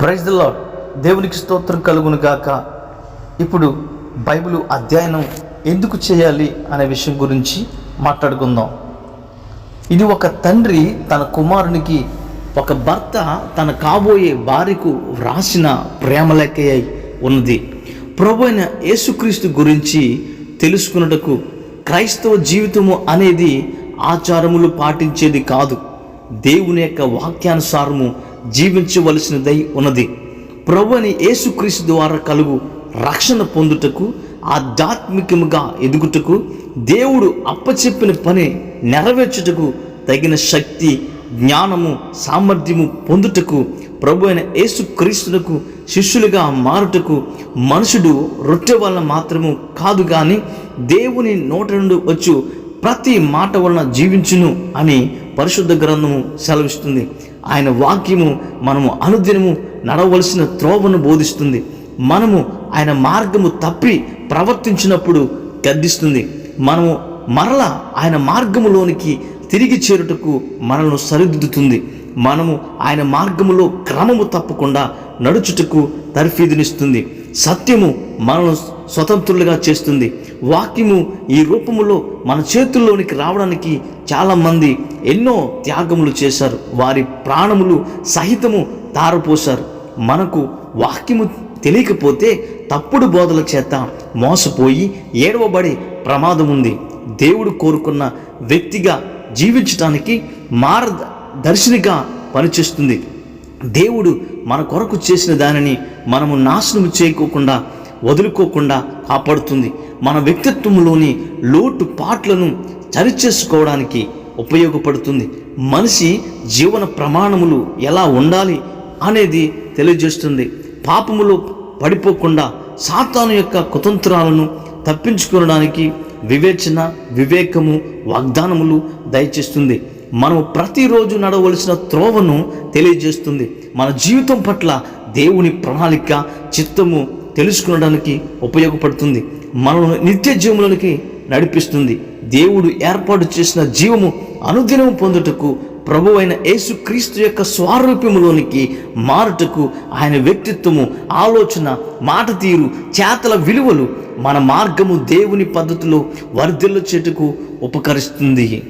Praise the దేవునికి స్తోత్రం కలుగును గాక. ఇప్పుడు బైబిల్ అధ్యయనం ఎందుకు చేయాలి అనే విషయం గురించి మాట్లాడుకుందాం. ఇది ఒక తండ్రి తన కుమారునికి ఒక భర్త తన కాబోయే భార్యకు వ్రాసిన ప్రేమలేఖ ఉన్నది. ప్రభు అయిన యేసుక్రీస్తు గురించి తెలుసుకున్నటకు క్రైస్తవ జీవితము అనేది ఆచారములు పాటించేది కాదు. దేవుని యొక్క వాక్యానుసారము జీవించవలసినదై ఉన్నది. ప్రభు అని యేసుక్రీస్తు ద్వారా కలుగు రక్షణ పొందుటకు ఆధ్యాత్మికముగా ఎదుగుటకు దేవుడు అప్పచెప్పిన పని నెరవేర్చుటకు తగిన శక్తి జ్ఞానము సామర్థ్యము పొందుటకు ప్రభు అయిన యేసుక్రీస్తునకు శిష్యులుగా మారుటకు మనుషుడు రొట్టె వలన మాత్రము కాదు కానీ దేవుని నోట నుండి వచ్చు ప్రతి మాట వలన జీవించును అని పరిశుద్ధ గ్రంథము సెలవిస్తుంది. ఆయన వాక్యము మనము అనుదినము నడవలసిన త్రోవను బోధిస్తుంది. మనము ఆయన మార్గము తప్పి ప్రవర్తించినప్పుడు గద్దిస్తుంది. మనము మరల ఆయన మార్గములోనికి తిరిగి చేరుటకు మనల్ని సరిదిద్దుతుంది. మనము ఆయన మార్గములో క్రమము తప్పకుండా నడుచుటకు తర్ఫీదునిస్తుంది. సత్యము మనను స్వతంత్రులుగా చేస్తుంది. వాక్యము ఈ రూపములో మన చేతుల్లోనికి రావడానికి చాలామంది ఎన్నో త్యాగములు చేశారు. వారి ప్రాణములు సహితము తారపోశారు మనకు వాక్యము తెలియకపోతే తప్పుడు బోధల చేత మోసపోయి ఏడవబడే ప్రమాదం ఉంది దేవుడు కోరుకున్న వ్యక్తిగా జీవించటానికి మార్గదర్శినిగా పనిచేస్తుంది. దేవుడు మన కొరకు చేసిన దానిని మనము నాశనం చేయకోకుండా వదులుకోకుండా కాపాడుతుంది. మన వ్యక్తిత్వంలోని లోటు పాట్లను సరిచేసుకోవడానికి ఉపయోగపడుతుంది. మనిషి జీవన ప్రమాణములు ఎలా ఉండాలి అనేది తెలియజేస్తుంది. పాపములో పడిపోకుండా సాతాను యొక్క కుతంత్రాలను తప్పించుకోవడానికి వివేచన వివేకము వాగ్దానములు దయచేస్తుంది. మనం ప్రతిరోజు నడవలసిన త్రోవను తెలియజేస్తుంది. మన జీవితం పట్ల దేవుని ప్రణాళిక చిత్తము తెలుసుకునడానికి ఉపయోగపడుతుంది. మనల్ని నిత్య జీవములకి నడిపిస్తుంది. దేవుడు ఏర్పాటు చేసిన జీవము అనుదినం పొందుటకు ప్రభు అయిన యేసుక్రీస్తు యొక్క స్వారూప్యములోనికి మారుటకు ఆయన వ్యక్తిత్వము ఆలోచన మాట తీరు చేతల విలువలు మన మార్గము దేవుని పద్ధతిలో వర్ధిల్ల చెట్టుకు ఉపకరిస్తుంది.